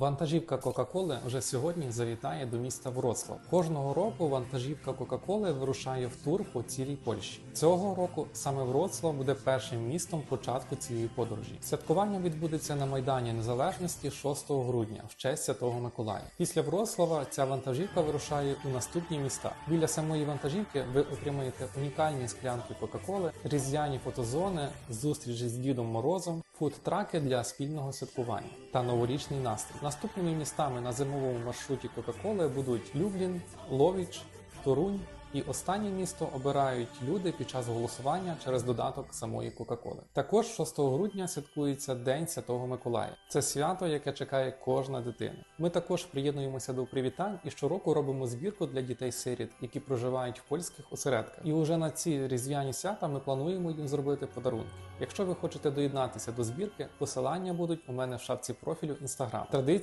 Вантажівка Кока-Коли вже сьогодні завітає до міста Вроцлав. Кожного року вантажівка Кока-Коли вирушає в тур по цілій Польщі. Цього року саме Вроцлав буде першим містом початку цієї подорожі. Святкування відбудеться на Майдані Незалежності 6 грудня в честь Святого Миколая. Після Вроцлава ця вантажівка вирушає у наступні міста. Біля самої вантажівки ви отримаєте унікальні склянки Кока-Коли, різдвяні фотозони, зустрічі з Дідом Морозом, фуд-траки для спільного святкування та новорічний настрій. Наступними містами на зимовому маршруті Кока-Коли будуть Люблін, Ловіч, Торунь. І останнє місто обирають люди під час голосування через додаток самої Кока-Коли. Також 6 грудня святкується День Святого Миколая. Це свято, яке чекає кожна дитина. Ми також приєднуємося до привітань і щороку робимо збірку для дітей-сиріт, які проживають в польських осередках. І уже на ці різдвяні свята ми плануємо їм зробити подарунки. Якщо ви хочете доєднатися до збірки, посилання будуть у мене в шапці профілю Instagram. Традиція